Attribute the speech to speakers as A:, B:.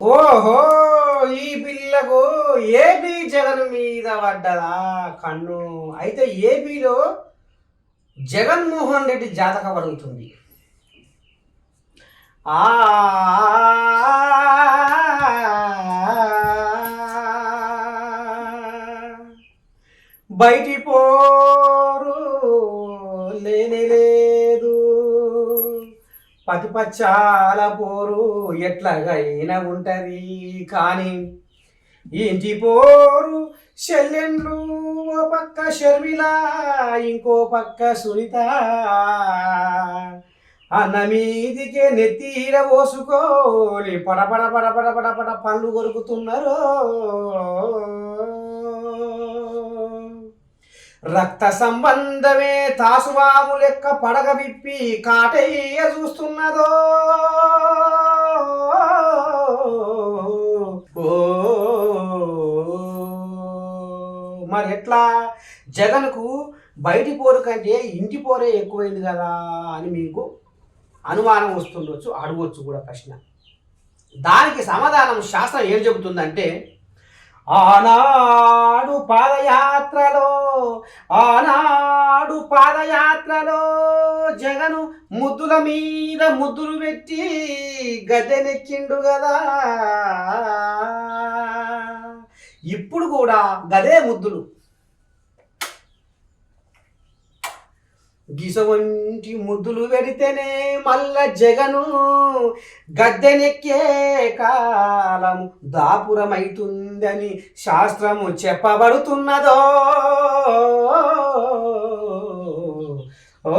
A: ఓహో ఈ పిల్లకు ఏపీ జగన్ మీద పడ్డదా కన్ను అయితే ఏపీలో జగన్మోహన్ రెడ్డి జాతక పడుతుంది ఆ బయటి పో పతిపచ్చాల పోరు ఎట్లాగైనా ఉంటది కానీ ఇంటి పోరు చెల్లెండ్లు ఓ పక్క షర్మిల ఇంకో పక్క సునీత. అన్న మీదికే నెత్తిర పోసుకోలి పడపడ పడపడ పడపడ పళ్ళు కొరుకుతున్నారు. రక్త సంబంధమే తాసువాము లెక్క పడగ విప్పి కాటయ్య చూస్తున్నదో. ఓ మరి ఎట్లా? జగన్కు బయటి పోరు కంటే ఇంటి పోరే ఎక్కువైంది కదా అని మీకు అనుమానం వస్తుండొచ్చు అడగవచ్చు కూడా ప్రశ్న. దానికి సమాధానం శాస్త్రం ఏం చెబుతుందంటే ఆనా ఆనాడు పాదయాత్రలో జగను ముద్దుల మీద ముద్దులు పెట్టి గదెనెక్కిండు కదా. ఇప్పుడు కూడా గదే ముద్దులు. గిసవంటి ముద్దులు పెడితేనే మల్ల జగను గద్దెనెక్కే కాలము దాపురమైతుందని శాస్త్రము చెప్పబడుతున్నదో. ఓ